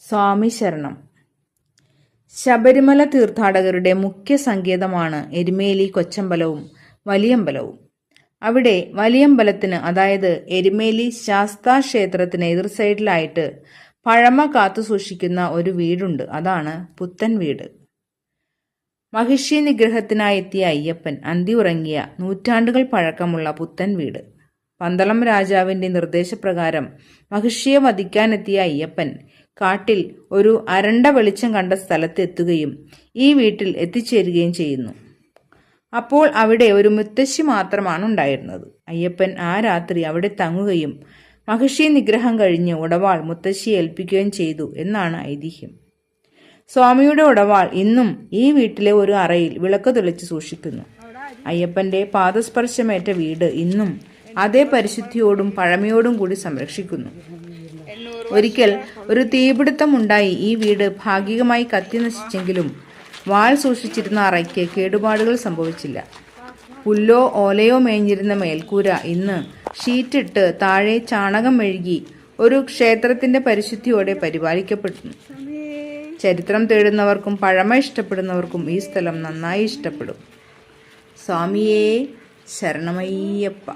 സ്വാമി ശരണം ശബരിമല തീർത്ഥാടകരുടെ മുഖ്യ സങ്കേതമാണ് എരുമേലി കൊച്ചമ്പലവും വലിയമ്പലവും. അവിടെ വലിയമ്പലത്തിന് അതായത് എരുമേലി ശാസ്താ ക്ഷേത്രത്തിന് എതിർ സൈഡിലായിട്ട് പഴമ കാത്തു സൂക്ഷിക്കുന്ന ഒരു വീടുണ്ട്. അതാണ് പുത്തൻ വീട്. മഹിഷി നിഗ്രഹത്തിനായി എത്തിയ അയ്യപ്പൻ അന്തി ഉറങ്ങിയ നൂറ്റാണ്ടുകൾ പഴക്കമുള്ള പുത്തൻ വീട്. പന്തളം രാജാവിന്റെ നിർദ്ദേശപ്രകാരം മഹിഷിയെ വധിക്കാനെത്തിയ അയ്യപ്പൻ കാട്ടിൽ ഒരു അരണ്ട വെളിച്ചം കണ്ട സ്ഥലത്ത് എത്തുകയും ഈ വീട്ടിൽ എത്തിച്ചേരുകയും ചെയ്യുന്നു. അപ്പോൾ അവിടെ ഒരു മുത്തശ്ശി മാത്രമാണ് ഉണ്ടായിരുന്നത്. അയ്യപ്പൻ ആ രാത്രി അവിടെ തങ്ങുകയും മഹിഷി നിഗ്രഹം കഴിഞ്ഞ് ഉടവാൾ മുത്തശ്ശിയെ ഏൽപ്പിക്കുകയും ചെയ്തു എന്നാണ് ഐതിഹ്യം. സ്വാമിയുടെ ഉടവാൾ ഇന്നും ഈ വീട്ടിലെ ഒരു അറയിൽ വിളക്ക് തെളിച്ച് സൂക്ഷിക്കുന്നു. അയ്യപ്പന്റെ പാദസ്പർശമേറ്റ വീട് ഇന്നും അതേ പരിശുദ്ധിയോടും പഴമയോടും കൂടി സംരക്ഷിക്കുന്നു. ഒരിക്കൽ ഒരു തീപിടുത്തമുണ്ടായി ഈ വീട് ഭാഗികമായി കത്തി നശിച്ചെങ്കിലും വാൾ സൂക്ഷിച്ചിരുന്ന അറയ്ക്ക് കേടുപാടുകൾ സംഭവിച്ചില്ല. പുല്ലോ ഓലയോ മേഞ്ഞിരുന്ന മേൽക്കൂര ഇന്ന് ഷീറ്റിട്ട് താഴെ ചാണകം മെഴുകി ഒരു ക്ഷേത്രത്തിന്റെ പരിശുദ്ധിയോടെ പരിപാലിക്കപ്പെടുന്നു. ചരിത്രം തേടുന്നവർക്കും പഴമ ഇഷ്ടപ്പെടുന്നവർക്കും ഈ സ്ഥലം നന്നായി ഇഷ്ടപ്പെടും. സ്വാമിയേ ശരണമയ്യപ്പ.